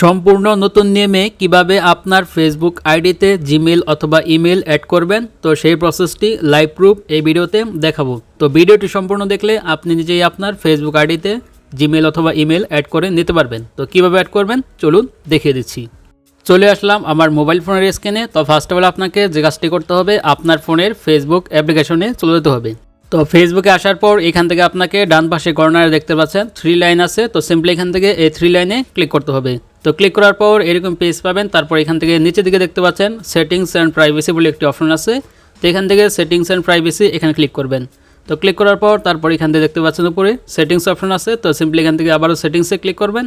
সম্পূর্ণ নতুন নিয়মে কীভাবে আপনার ফেসবুক আইডিতে জিমেল অথবা ইমেল অ্যাড করবেন, তো সেই প্রসেসটি লাইভ প্রুফ এই ভিডিওতে দেখাবো। তো ভিডিওটি সম্পূর্ণ দেখলে আপনি নিজেই আপনার ফেসবুক আইডিতে জিমেল অথবা ইমেল অ্যাড করে নিতে পারবেন। তো কীভাবে অ্যাড করবেন, চলুন দেখিয়ে দিচ্ছি। চলে আসলাম আমার মোবাইল ফোনের স্ক্রিনে তো ফার্স্ট অফ অল আপনাকে যে কাজটি করতে হবে, আপনার ফোনের ফেসবুক অ্যাপ্লিকেশনে চলে যেতে হবে। তো ফেসবুকে আসার পর এখান থেকে আপনাকে ডান পাশে কর্নারে দেখতে পাচ্ছেন থ্রি লাইন আছে, তো সিম্পলি এখান থেকে এই থ্রি লাইনে ক্লিক করতে হবে। তো ক্লিক করার পর এরকম পেজ পাবেন, তারপর এখান থেকে নিচের দিকে দেখতে পাচ্ছেন সেটিংস অ্যান্ড প্রাইভেসি বলে একটি অপশন আছে। তো এখান থেকে সেটিংস অ্যান্ড প্রাইভেসি এখানে ক্লিক করবেন। তো ক্লিক করার পর তারপর এখান থেকে দেখতে পাচ্ছেন উপরে সেটিংস অপশন আছে, তো সিম্পলি এখান থেকে আবারও সেটিংসে ক্লিক করবেন।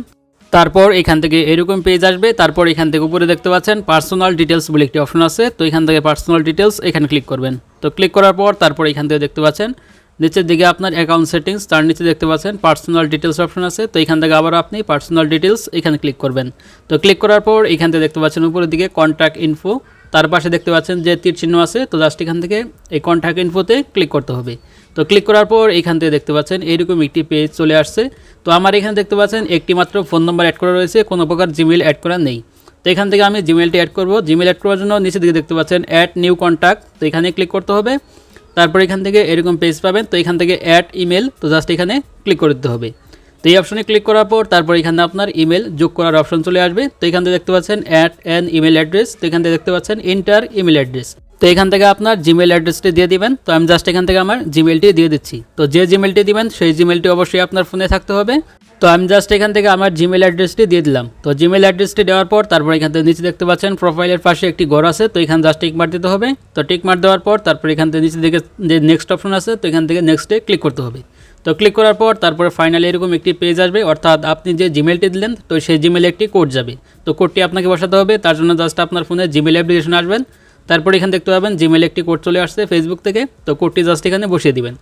তারপর এখান থেকে এরকম পেজ আসবে, তারপর এখান থেকে উপরে দেখতে পাচ্ছেন পার্সোনাল ডিটেলস বলে একটি অপশন আছে, তো এখান থেকে পার্সোনাল ডিটেলস এখানে ক্লিক করবেন। তো ক্লিক করার পর তারপর এখান থেকে দেখতে পাচ্ছেন, নিচের দিকে আপনার অ্যাকাউন্ট সেটিংস তার নিচে দেখতে পাচ্ছেন পার্সোনাল ডিটেলস অপশন আছে, তো এখান থেকে আবার আপনি পার্সোনাল ডিটেলস এখানে ক্লিক করবেন। তো ক্লিক করার পর এখান থেকে দেখতে পাচ্ছেন উপরের দিকে কন্ট্যাক্ট ইনফো তার পাশে দেখতে পাচ্ছেন যে তীর চিহ্ন আছে, তো জাস্ট এখান থেকে এই কন্ট্যাক্ট ইনফোতে ক্লিক করতে হবে। তো ক্লিক করার পর এখান থেকে দেখতে পাচ্ছেন এইরকম একটি পেজ চলে আসছে। তো আমার এখানে দেখতে পাচ্ছেন একটি মাত্র ফোন নম্বর অ্যাড করা রয়েছে, কোনো প্রকার জিমেল অ্যাড করা নেই। তো এখান থেকে আমি জিমেলটি অ্যাড করব। জিমেল অ্যাড করার জন্য নিচের দিকে দেখতে পাচ্ছেন অ্যাড নিউ কন্ট্যাক্ট তো এখানে ক্লিক করতে হবে। তারপর এখান থেকে এরকম পেজ পাবেন, তো এখান থেকে অ্যাড ইমেল তো জাস্ট এখানে ক্লিক করে দিতে হবে। তো এই অপশনে ক্লিক করার পর তারপর এখানে আপনার ইমেল যোগ করার অপশন চলে আসবে। তো এখান থেকে দেখতে পাচ্ছেন অ্যাট অ্যান ইমেল অ্যাড্রেস তো এখান থেকে দেখতে পাচ্ছেন ইন্টার ইমেল অ্যাড্রেস তো এখান থেকে আপনার জিমেল অ্যাড্রেসটি দিয়ে দিবেন। তো আমি জাস্ট এখান থেকে আমার জিমেলটি দিয়ে দিচ্ছি। তো যে জিমেলটি দিবেন, সেই জিমেলটি অবশ্যই আপনার ফোনে থাকতে হবে। তো আমি জাস্ট এখান থেকে আমার জিমেল অ্যাড্রেসটি দিয়ে দিলাম। তো জিমেল অ্যাড্রেসটি দেওয়ার পর তারপর এখান থেকে নিচে দেখতে পাচ্ছেন প্রোফাইলের পাশে একটি ঘর আছে। তো এখানে জাস্ট টিক মার দিতে হবে। তো টিক মার দেওয়ার পর তারপর এখান থেকে নিচে দিকে যে নেক্সট অপশন আছে, তো এখান থেকে নেক্সটে ক্লিক করতে হবে। তো ক্লিক করার পর তারপরে ফাইনালি এরকম একটি পেজ আসবে। অর্থাৎ আপনি যে জিমেলটি দিলেন, তো সেই জিমেলে একটি কোড যাবে। তো কোডটি আপনাকে বসাতে হবে। তার জন্য জাস্ট আপনার ফোনে জিমেল অ্যাপ্লিকেশন আসবেন। তারপর এখানে দেখতে পাবেন জিমেলে একটি কোড চলে আসছে ফেসবুক থেকে। তো কোডটি জাস্ট এখানে বসিয়ে দিবেন।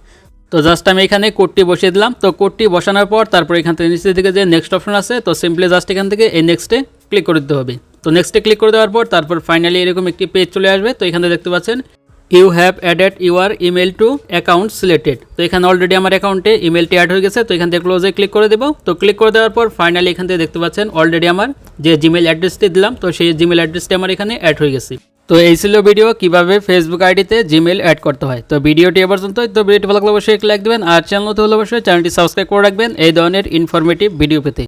তো জাস্ট আমি এখানে কোডটি বসিয়ে দিলাম। তো কোডটি বসানোর পর তারপর এখান থেকে নিচের দিকে যে নেক্সট অপশন আছে, তো সিম্পলি জাস্ট এখান থেকে এই নেক্সটে ক্লিক করে দিতে হবে। তো নেক্সটে ক্লিক করে দেওয়ার পর তারপর ফাইনালি এরকম একটি পেজ চলে আসবে। তো এখানে দেখতে পাচ্ছেন you have added your email to account selected তো এখানে অলরেডি আমার অ্যাকাউন্টে ইমেলটি অ্যাড হয়ে গেছে। তো এখান থেকে ক্লোজে ক্লিক করে দেবো। তো ক্লিক করে দেওয়ার পর ফাইনালি এখান থেকে দেখতে পাচ্ছেন অলরেডি আমার যে জিমেল অ্যাড্রেসটি দিলাম, তো সেই জিমেল অ্যাড্রেসটি আমার এখানে অ্যাড হয়ে গেছে। তো এই ছিল ভিডিও, কীভাবে ফেসবুক আইডিতে জিমেল অ্যাড করতে হয়। তো ভিডিওটি এ পর্যন্ত তো ভিডিওটি ভালো লাগলে অবশ্যই লাইক দেবেন, আর চ্যানেল হতে হলে অবশ্যই চ্যানেলটি সাবস্ক্রাইব করে রাখবেন। এই ধরনের ইনফরমেটিভ ভিডিও পেতে।